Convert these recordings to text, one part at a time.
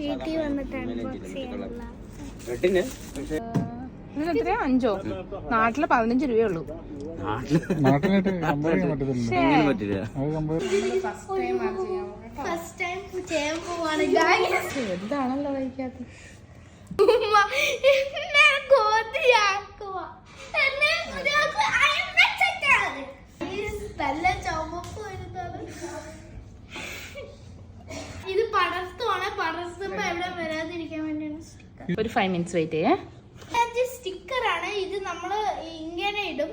വീട്ടിൽ വന്നിട്ട് അൺബോക്സ് ചെയ്യാനുള്ള ഇതിന് എത്രയാ അഞ്ചോ? നാട്ടിൽ പതിനഞ്ച് രൂപയേ ഉള്ളൂ നാട്ടിലായിട്ട് കമ്പയർ ഒരു ഫൈവ് മിനിറ്റ്സ് വെയിറ്റ് ചെയ്യേ. സ്റ്റിക്കറാണ് ഇത് നമ്മൾ ഇങ്ങനെ ഇടും.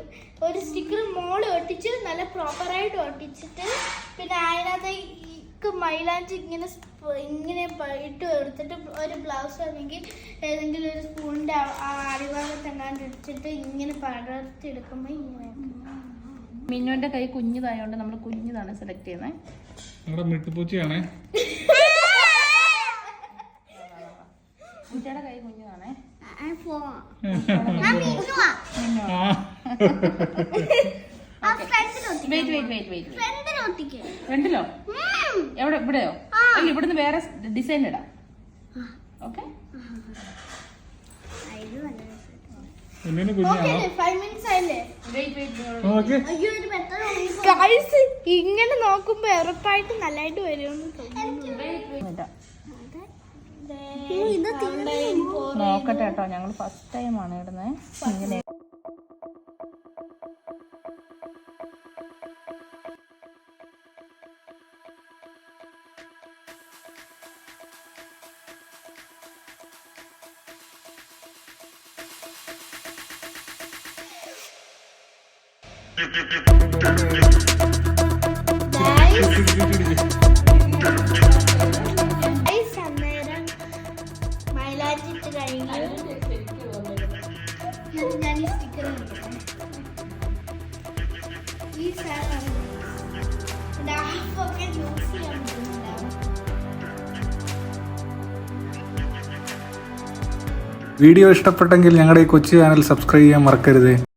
ഒരു സ്റ്റിക്കർ മോൾ ഒട്ടിച്ച് നല്ല പ്രോപ്പറായിട്ട് ഒട്ടിച്ചിട്ട് പിന്നെ അതിനകത്തേക്ക് മൈലാഞ്ചി ഇങ്ങനെ ഇങ്ങനെ ഇട്ട് എടുത്തിട്ട് ഒരു ബ്ലൗസ് അല്ലെങ്കിൽ ഏതെങ്കിലും ഒരു സ്പൂണിന്റെ അടിഭാഗത്ത് എങ്ങാണ്ട് ഇടിച്ചിട്ട് ഇങ്ങനെ പടർത്തി എടുക്കുമ്പോൾ ഇങ്ങനെ മിന്നുവിന്റെ കൈ കുഞ്ഞിതായോണ്ട് നമ്മൾ കുഞ്ഞിതാണ് സെലക്ട് ചെയ്യുന്നത് മിട്ടുപൂച്ചയാണേ. കുട്ടിയുടെ കൈ കുഞ്ഞതാണേ വെയിറ്റ് വെയിറ്റ് വെയിറ്റ് വെയിറ്റ് രണ്ടിലോ എവിടെ ഇവിടെയോ? അല്ല ഇവിടുന്ന് വേറെ ഡിസൈൻ ഇടാം. ഓക്കെ ഇങ്ങനെ നോക്കുമ്പോ ഉറപ്പായിട്ട് നല്ലതായിട്ട് വരുമെന്ന് നോക്കട്ടെ കേട്ടോ. ഞങ്ങൾ ഫസ്റ്റ് ടൈം ആണ് ഇടുന്നത് ഇങ്ങനെ Guys, ഈ വീഡിയോ ഇഷ്ടപ്പെട്ടെങ്കിൽ ഞങ്ങളുടെ ഈ കൊച്ചു ചാനൽ സബ്സ്ക്രൈബ് ചെയ്യാൻ മറക്കരുത്.